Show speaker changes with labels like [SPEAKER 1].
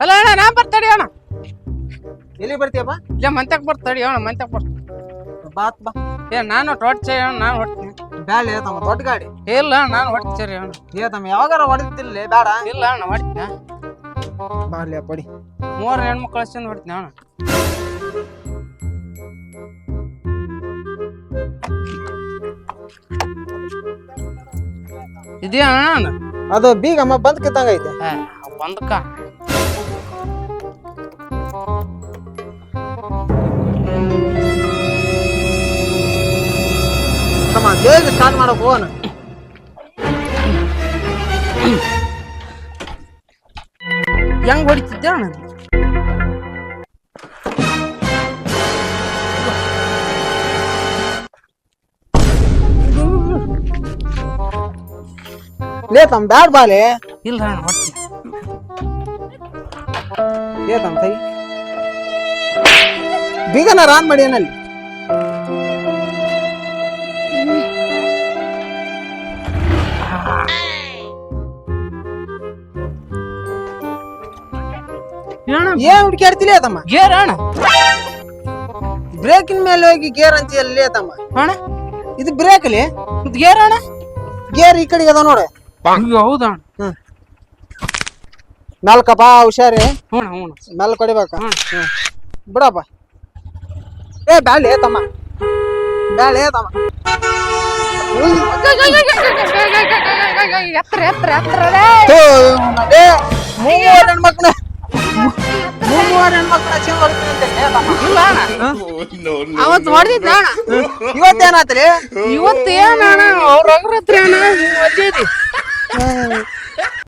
[SPEAKER 1] ಅಲ್ಲ ಅಣ್ಣ ನಾ ಬರ್ತಡಿ ಅಣ್ಣ.
[SPEAKER 2] ಎಲ್ಲಿ ಬರ್ತೀಯಪ್ಪ?
[SPEAKER 1] ಇಲ್ಲ ಮಂತಕ್ ಬರ್ತಡಿ ಅಣ್ಣ ಮಂತಕ್ ಬರ್ತ
[SPEAKER 2] ಬಾತ್ ಬಾ.
[SPEAKER 1] ಏ ನಾನು ಹೊಟ್ಟೆ ಅಣ್ಣ ನಾನು ಹೊಡ್ತೀನಿ.
[SPEAKER 2] ಬ್ಯಾಳೆ ತಮ್ಮ ದೊಡ್ಡ ಗಾಡಿ.
[SPEAKER 1] ಇಲ್ಲ ನಾನು ಹೊಡ್ತೀರಿ ಅಣ್ಣ.
[SPEAKER 2] ಏ ತಮ್ಮ ಯಾವಾಗಾರ ಹೊಡೆದಿಲ್ಲ ಬೇಡ.
[SPEAKER 1] ಇಲ್ಲ ಅಣ್ಣ ಹೊಡ್ತೀನಿ.
[SPEAKER 2] ಬಾರ್ಲಿ ಪಡಿ.
[SPEAKER 1] ಮೂರು ಹೆಣ್ಮಕ್ಳು ಕಳ್ಸಿಂದ ಹೊಡ್ತೀನಿ ಅಣ್ಣ. ಇದೆಯಾ ಅಣ್ಣ?
[SPEAKER 2] ಅದು ಬೀಗಮ್ಮ ಬಂದ್ ಕಿತ್ತಂಗ ಐತೆ
[SPEAKER 1] ಏ, ಒಂದಕ್ಕ
[SPEAKER 2] ತಮ್ಮ ಬೇಗ ಸ್ಟಾರ್ಟ್ ಮಾಡಕ್ ಹೋಗೋಣ
[SPEAKER 1] ಹೆಂಗ್ ಹೊಡಿತಿದ್ದೆ ಅಣ್ಣ
[SPEAKER 2] ಲೇ ತಮ್ಮ ಬ್ಯಾಡ್ ಬಾಲೆ
[SPEAKER 1] ಇಲ್ಲ ಅಣ್ಣ
[SPEAKER 2] ಲೇ ಬೀಗನ ರಾನ್ ಮಾಡಿ ಏನಲ್ಲಿ? ಏನ್ ಹುಡುಕ್ಯಾಡ್ತಿಲೇ ತಮ್ಮ?
[SPEAKER 1] ಗೇರ್ ಅಣ್ಣ?
[SPEAKER 2] ಬ್ರೇಕಿನ ಮೇಲೆ ಹೋಗಿ ಗೇರ್ ಅಂತೀಯಲ್ಲೇ ತಮ್ಮ.
[SPEAKER 1] ಅಣ್ಣ?
[SPEAKER 2] ಇದು ಬ್ರೇಕ್ ಲೇ
[SPEAKER 1] ಇದು ಗೇರ್ ಅಣ್ಣ?
[SPEAKER 2] ಗೇರ್ ಈ ಕಡೆಗೆ ಅದ ನೋಡ.
[SPEAKER 1] ಹೌದಾ
[SPEAKER 2] ನಾಲ್ಕಪ್ಪ ಹುಷಾರಿ
[SPEAKER 1] ಹ್ಞೂ ಹ್ಞೂ.
[SPEAKER 2] ಮೇಲೆ ಕೊಡಿಬೇಕ.
[SPEAKER 1] ಹ್ಮ್
[SPEAKER 2] ಬಿಡಪ್ಪ ಏ ಬ್ಯಾಳೆ ತಮ್ಮ ಬ್ಯಾಳೆ ತಮ್ಮ.
[SPEAKER 1] ಎತ್ತರ ಎತ್ತರ ಎತ್ತರ
[SPEAKER 2] ಥು, ಏ, ಮೂವರು ಹೆಣ್ಮಕ್ಳು ಮೂವರು ಹೆಣ್ಮಕ್ಳು ಹಚ್ಕೊಂಡ್ ಬರ್ತೀನಿ
[SPEAKER 1] ಹೊಡೆದಿದ್ದ
[SPEAKER 2] ಇವತ್ತೇನಾತ್ರಿ
[SPEAKER 1] ಇವತ್ತು ಏನ ಅಣ್ಣ ಅವ್ರ ಹತ್ರ